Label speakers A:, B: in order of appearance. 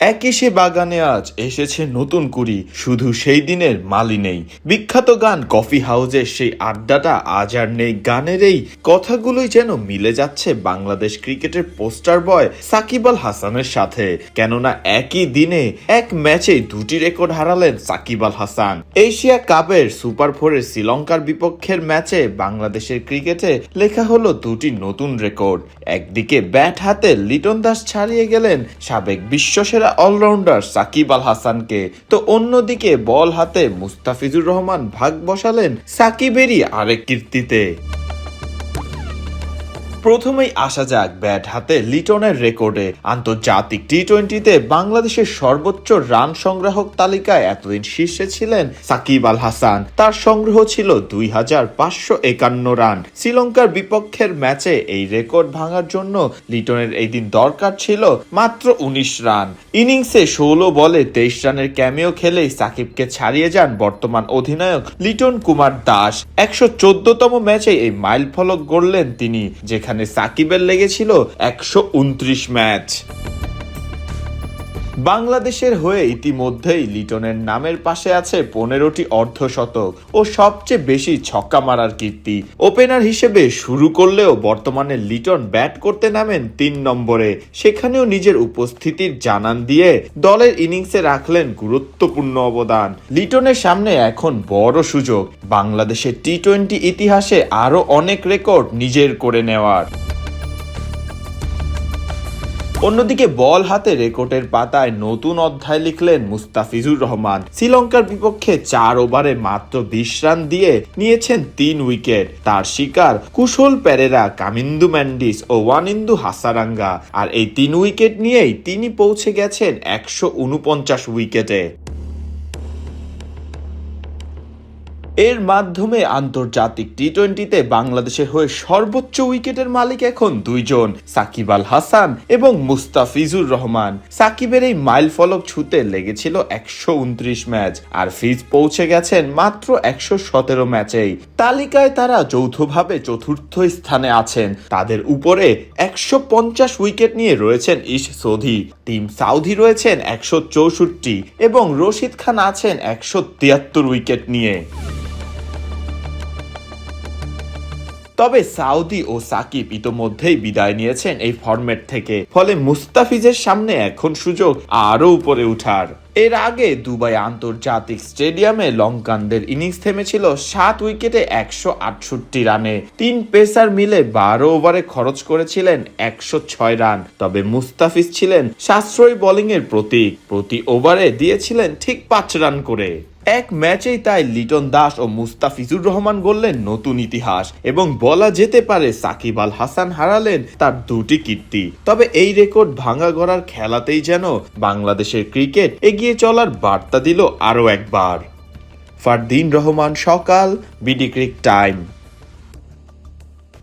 A: একই সে বাগানে আজ এসেছে নতুন কুড়ি, শুধু সেই দিনের মালি নেই। বিখ্যাত গান কফি হাউজের সেই আড্ডাটা আজ আর নেই গানের এই কথাগুলোই যেন মিলে যাচ্ছে বাংলাদেশ ক্রিকেটের পোস্টার বয় সাকিব আল হাসানের সাথে। কেননা একই দিনে এক ম্যাচেই দুটি রেকর্ড হারালেন সাকিব আল হাসান। এশিয়া কাপের সুপার ফোরের শ্রীলঙ্কার বিপক্ষের ম্যাচে বাংলাদেশের ক্রিকেটে লেখা হলো দুটি নতুন রেকর্ড। একদিকে ব্যাট হাতে লিটন দাস ছাড়িয়ে গেলেন সাবেক বিশ্বসেরা অলরাউন্ডার সাকিব আল হাসানকে তো অন্যদিকে বল হাতে মুস্তাফিজুর রহমান ভাগ বসালেন সাকিবেরই আরেক কীর্তিতে। প্রথমেই আসা যাক ব্যাট হাতে লিটনের রেকর্ডে। আন্তর্জাতিক টি টোয়েন্টিতে বাংলাদেশের সর্বোচ্চ রান সংগ্রাহক তালিকায় এতদিন শীর্ষে ছিলেন সাকিব আল হাসান। তার সংগ্রহ ছিল দুই হাজার পাঁচশো একান্ন রান। শ্রীলঙ্কার বিপক্ষের ম্যাচে এই রেকর্ড ভাঙার জন্য লিটনের এই দিন দরকার ছিল মাত্র উনিশ রান। ইনিংসে ষোলো বলে তেইশ রানের ক্যামিও খেলেই সাকিবকে ছাড়িয়ে যান বর্তমান অধিনায়ক লিটন কুমার দাস। একশো চোদ্দতম ম্যাচে এই মাইল ফলক গড়লেন তিনি, যেখানে সাকিবের লেগেছিল একশো উনত্রিশ ম্যাচ। বাংলাদেশের হয়ে ইতিমধ্যেই লিটনের নামের পাশে আছে পনেরোটি অর্ধশতক ও সবচেয়ে বেশি ছক্কা মারার কীর্তি। ওপেনার হিসেবে শুরু করলেও বর্তমানে লিটন ব্যাট করতে নামেন তিন নম্বরে। সেখানেও নিজের উপস্থিতির জানান দিয়ে দলের ইনিংসে রাখলেন গুরুত্বপূর্ণ অবদান। লিটনের সামনে এখন বড় সুযোগ। বাংলাদেশের টি টোয়েন্টি ইতিহাসে আরও অনেক রেকর্ড নিজের করে নেওয়ার। অন্যদিকে বল হাতে রেকর্ডের পাতায় নতুন অধ্যায় লিখলেন মুস্তাফিজুর রহমান। শ্রীলঙ্কার বিপক্ষে চার ওভারে মাত্র বিশ রান দিয়ে নিয়েছেন তিন উইকেট। তার শিকার কুশল প্যারেরা কামিন্দু ম্যান্ডিস ও ওয়ানিন্দু হাসারাঙ্গা। আর এই তিন উইকেট নিয়েই তিনি পৌঁছে গেছেন একশো উনপঞ্চাশ উইকেটে। এর মাধ্যমে আন্তর্জাতিক টি টোয়েন্টিতে বাংলাদেশের হয়ে সর্বোচ্চ উইকেটের মালিক এখন দুইজন, সাকিব আল হাসান এবং মুস্তাফিজুর রহমান। সাকিবের এই মাইল ফলক ছুতে লেগেছিল একশো উনত্রিশ ম্যাচ, আর ফিজ পৌঁছে গেছেন মাত্র একশো সতেরো ম্যাচেই। তালিকায় তারা যৌথভাবে চতুর্থ স্থানে আছেন। তাদের উপরে একশো পঞ্চাশ উইকেট নিয়ে রয়েছেন ইশ সোধি। টিম সাউদি রয়েছেন একশো চৌষট্টি এবং রশিদ খান আছেন একশো তিয়াত্তর উইকেট নিয়ে। তবে সাউদি ও সাকিব ইতোমধ্যেই বিদায় নিয়েছেন এই ফরম্যাট থেকে। ফলে মুস্তাফিজের সামনে এখন সুযোগ আরও উপরে উঠার। এর আগে দুবাই আন্তর্জাতিক স্টেডিয়ামে লঙ্কানদের ইনিংস থেমেছিল সাত উইকেটে একশো আটষট্টি রানে। তিন পেসার মিলে বারো ওভারে খরচ করেছিলেন একশো ছয় রান, তবে মুস্তাফিজ ছিলেন সাশ্রয়ী বোলিংয়ের প্রতীক। প্রতি ওভারে দিয়েছিলেন ঠিক পাঁচ রান করে। এক ম্যাচেই তাই লিটন দাস ও মুস্তাফিজুর রহমান গড়লেন নতুন ইতিহাস এবং বলা যেতে পারে সাকিব আল হাসান হারালেন তার দুটি কীর্তি। তবে এই রেকর্ড ভাঙা গড়ার খেলাতেই যেন বাংলাদেশের ক্রিকেট এগিয়ে চলার বার্তা দিল আরও একবার। ফারদিন রহমান সকাল বিডি ক্রিক টাইম।